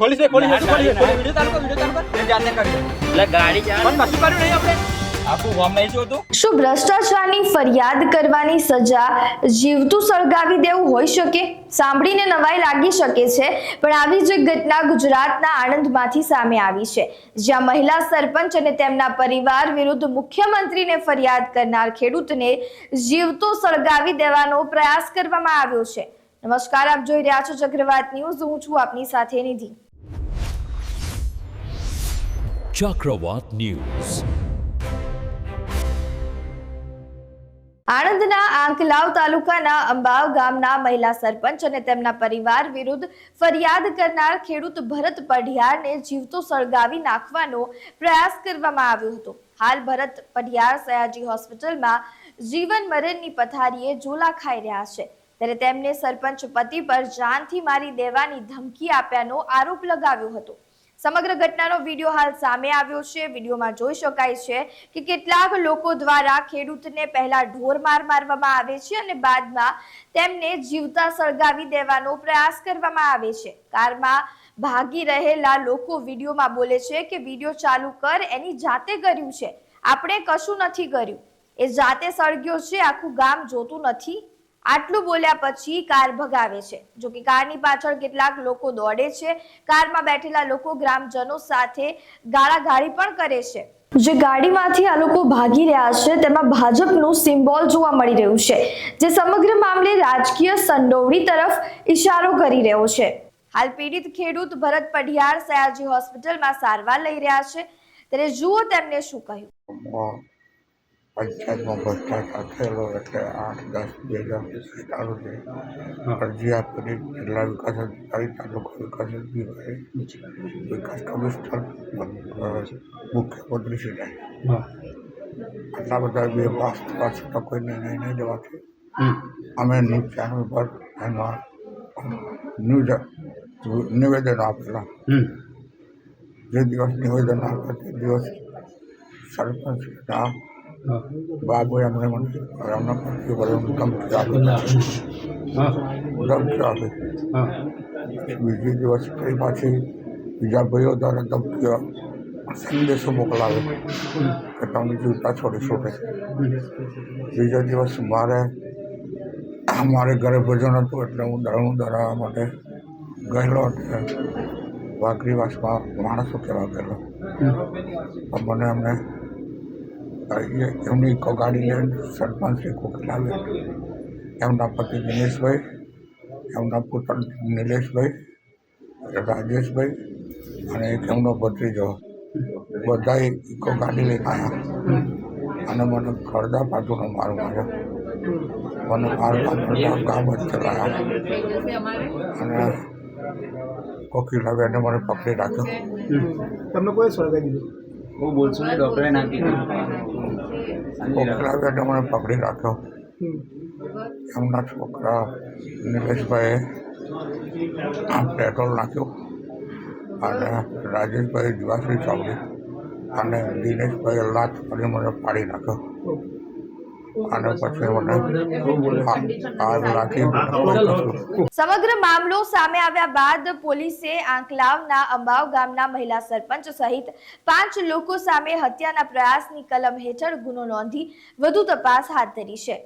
Police ભાઈ, ખોલી ના, ખોલી પોલીસ વિડિયો ચાલુ કર, વીડિયો ચાલુ કર. એ જાતે કરી એટલે ગાડી ચાલે. પણ કશું કર્યું નહીં આપણે. આખું ગામ નહીં જોતું. શું ભ્રષ્ટાચારની ફરિયાદ કરવાની સજા જીવતું સળગાવી દેવું હોઈ શકે? સાંભળીને નવાઈ લાગી શકે છે પણ આવી જ એક ઘટના ગુજરાતના આણંદમાંથી સામે આવી છે. જ્યાં મહિલા સરપંચ અને તેમના પરિવાર વિરુદ્ધ મુખ્યમંત્રીને ફરિયાદ કરનાર ખેડૂતને જીવતો સળગાવી દેવાનો પ્રયાસ કરવામાં આવ્યો છે. નમસ્કાર આપ જોઈ રહ્યા છો ચક્રવાત ન્યૂઝ. હું છું આપની સાથે નિધિ. Chakravat ન્યૂઝ આણંદના આંકલાવ તાલુકાના અંબાવ ગામના મહિલા સરપંચ અને તેમના પરિવાર વિરુદ્ધ ફરિયાદ કરનાર ખેડૂત ભરત પઢિયારને જીવતો સળગાવી નાખવાનો પ્રયાસ કરવામાં આવ્યો હતો. હાલ ભરત પઢિયાર સયાજી હોસ્પિટલમાં જીવન મરણની પથારીએ ઝોલા ખાઈ રહ્યા છે. ત્યારે તેમને સરપંચ પતિ પર જાનથી મારી દેવાની ધમકી આપ્યાનો આરોપ લગાવ્યો હતો. સમગ્ર ઘટનાનો વીડિયો હાલ સામે આવ્યો છે. વિડીયોમાં જોઈ શકાય છે કે કેટલાક લોકો દ્વારા ખેડૂતને પહેલા ઢોર માર મારવામાં આવે છે અને બાદમાં તેમને જીવતા સળગાવી દેવાનો પ્રયાસ કરવામાં આવે છે. કારમાં ભાગી રહેલા લોકો વિડીયોમાં બોલે છે કે, વીડિયો ચાલુ કર, એની જાતે કર્યું છે. આપણે કશું નથી કર્યું. એ જાતે સળગ્યો છે, આખું ગામ જોતું નથી. આટલું બોલ્યા પછી કાર ભગાવે છે. જો કે કારની પાછળ કેટલાક લોકો દોડે છે કારમાં બેઠેલા લોકો ગ્રામજનો સાથે ગાળાગાળી પણ કરે છે. જે ગાડીમાંથી આ લોકો ભાગી રહ્યા છે તેમાં ભાજપનું સિમ્બોલ જોવા મળી રહ્યું છે જે સમગ્ર મામલે રાજકીય સંડોવણી તરફ ઇશારો કરી રહ્યો છે. હાલ પીડિત ખેડૂત ભરત પઢિયાર સયાજી હોસ્પિટલમાં સારવાર લઈ રહ્યા છે. ત્યારે જુઓ તેમને શું કહ્યું. પંચાયતમાં ભ્રષ્ટાચાર થયેલો એટલે આઠ દસ બે હજાર વીસ ચાલુ છે. અરજી આપેલી જિલ્લા વિકાસ અધિકારી તાલુકા વિકાસ અધિકારી વિકાસ કમિશનર મુખ્યમંત્રી શ્રીને આટલા બધા બે પાસ થવા છતાં કોઈ નિર્ણય નહીં લેવાથી અમે ન્યૂઝ ચેનલ પર એમાં ન્યૂઝ નિવેદન આપેલા. જે દિવસ નિવેદન આપે તે દિવસ સરપંચના બાબુએ અમને મને એમના પતિ પર ધમકી આપી ધમકી આપી બીજે દિવસ એ પાછી બીજા ભાઈઓ દ્વારા ધમકીઓ સંદેશો મોકલાવે. કે તમે જીવતા છોડી છોડે બીજા દિવસ મારે મારે ઘરે ભજન હતું એટલે હું દરણું દરાવવા માટે ગયેલો વાઘરીવાસમાં માણસો કહેવા ગયેલો. મને એમને એ એમની ઇકો ગાડી લઈને સરપંચ શ્રી કોકિલ આવે. એમના પતિ દિનેશભાઈ, એમના પુત્ર નિલેશભાઈ રાજેશભાઈ, અને એક એમનો ભત્રીજો. બધાએ ઇકો ગાડી લઈને આવ્યા અને મને ખરદા પાટુનો માર માર્યો. મને માર મારતા ગામ જ ચલાવ્યા અને કોકિલ આવે એને મને પકડી રાખ્યો. તમને કોઈ સ્વાગત દીધું? હું બોલશું ને ડોક્ટરે ના કીધું મને પકડી રાખ્યો. એમના છોકરા નિલેશભાઈએ પેટ્રોલ નાખ્યું અને રાજેશભાઈ જીવાશ્રી ચાવડી અને દિનેશભાઈ લાત કરી મને પાડી નાખ્યો. સમગ્ર મામલો સામે આવ્યા બાદ પોલીસે આંકલાવના અંબાવ ગામના મહિલા સરપંચ સહિત પાંચ લોકો સામે હત્યાના પ્રયાસની કલમ હેઠળ ગુનો નોંધી વધુ તપાસ હાથ ધરી છે.